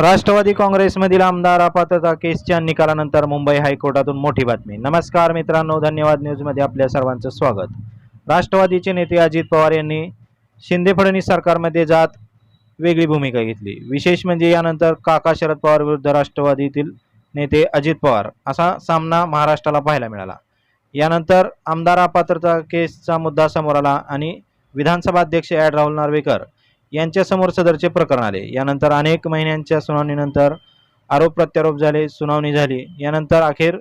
राष्ट्रवादी काँग्रेसमधील आमदार अपात्रता केसच्या निकालानंतर मुंबई हायकोर्टातून मोठी बातमी. नमस्कार मित्रांनो धन्यवाद न्यूजमध्ये आपल्या सर्वांचं स्वागत. राष्ट्रवादीचे नेते अजित पवार यांनी शिंदे फडणवीस सरकारमध्ये जात वेगळी भूमिका घेतली. विशेष म्हणजे यानंतर काका शरद पवार विरुद्ध राष्ट्रवादीतील नेते अजित पवार असा सामना महाराष्ट्राला पाहायला मिळाला. यानंतर आमदार अपात्रता केसचा मुद्दा समोर आला आणि विधानसभा अध्यक्ष ॲड राहुल नार्वेकर यांच्यासमोर सदरचे प्रकरण आले. यानंतर अनेक महिन्यांच्या सुनावणीनंतर आरोप प्रत्यारोप झाले सुनावणी झाली. यानंतर अखेर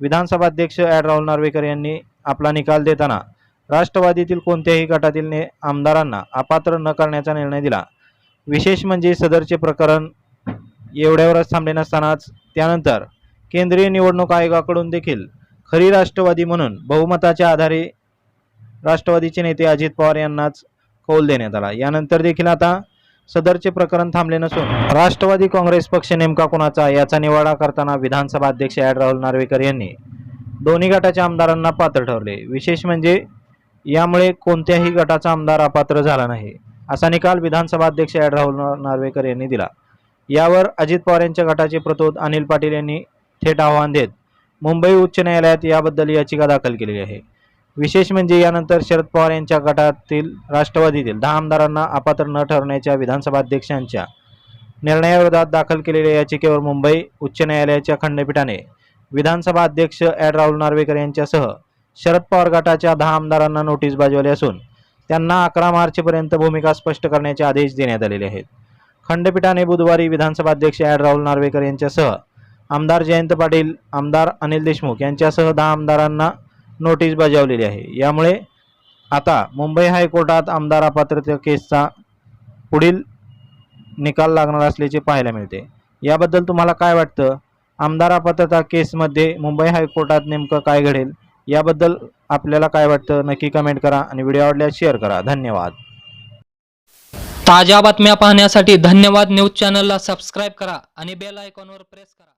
विधानसभा अध्यक्ष ॲड राहुल नार्वेकर यांनी आपला निकाल देताना राष्ट्रवादीतील कोणत्याही गटातील ने आमदारांना अपात्र न करण्याचा निर्णय दिला. विशेष म्हणजे सदरचे प्रकरण एवढ्यावरच थांबले नसतानाच त्यानंतर केंद्रीय निवडणूक आयोगाकडून देखील खरी राष्ट्रवादी म्हणून बहुमताच्या आधारे राष्ट्रवादीचे नेते अजित पवार यांनाच कौल देण्यात आला. यानंतर देखील आता सदरचे प्रकरण थांबले नसून राष्ट्रवादी काँग्रेस पक्ष नेमका कोणाचा याचा निवाडा करताना विधानसभा अध्यक्ष ॲड राहुल नार्वेकर यांनी दोन्ही गटाच्या आमदारांना पात्र ठरले. विशेष म्हणजे यामुळे कोणत्याही गटाचा आमदार अपात्र झाला नाही असा निकाल विधानसभा अध्यक्ष ॲड राहुल नार्वेकर यांनी दिला. यावर अजित पवार यांच्या गटाचे प्रतोद अनिल पाटील यांनी थेट आव्हान देत मुंबई उच्च न्यायालयात याबद्दल याचिका दाखल केलेली आहे. विशेष म्हणजे यानंतर शरद पवार यांच्या गटातील राष्ट्रवादीतील दहा आमदारांना अपात्र न ठरवण्याच्या विधानसभा अध्यक्षांच्या निर्णयाविरोधात दाखल केलेल्या याचिकेवर मुंबई उच्च न्यायालयाच्या खंडपीठाने विधानसभा अध्यक्ष ॲड राहुल नार्वेकर यांच्यासह शरद पवार गटाच्या दहा आमदारांना नोटीस बजावली असून त्यांना अकरा मार्चपर्यंत भूमिका स्पष्ट करण्याचे आदेश देण्यात आलेले आहेत. खंडपीठाने बुधवारी विधानसभा अध्यक्ष ॲड राहुल नार्वेकर यांच्यासह आमदार जयंत पाटील आमदार अनिल देशमुख यांच्यासह दहा आमदारांना नोटीस बजावलेली आहे. यामुळे आता मुंबई हायकोर्टात आमदार अपात्रता केसचा पुढील निकाल लागणार असल्याचे पाहायला मिळते. याबद्दल तुम्हाला काय वाटतं? आमदार अपात्रता केसमध्ये मुंबई हायकोर्टात नेमकं काय घडेल? याबद्दल आपल्याला काय वाटतं? नक्की कमेंट करा आणि व्हिडिओ आवडल्यास शेअर करा. धन्यवाद. ताज्या बातम्या पाहण्यासाठी धन्यवाद न्यूज चॅनलला सबस्क्राईब करा आणि बेल आयकॉनवर प्रेस करा.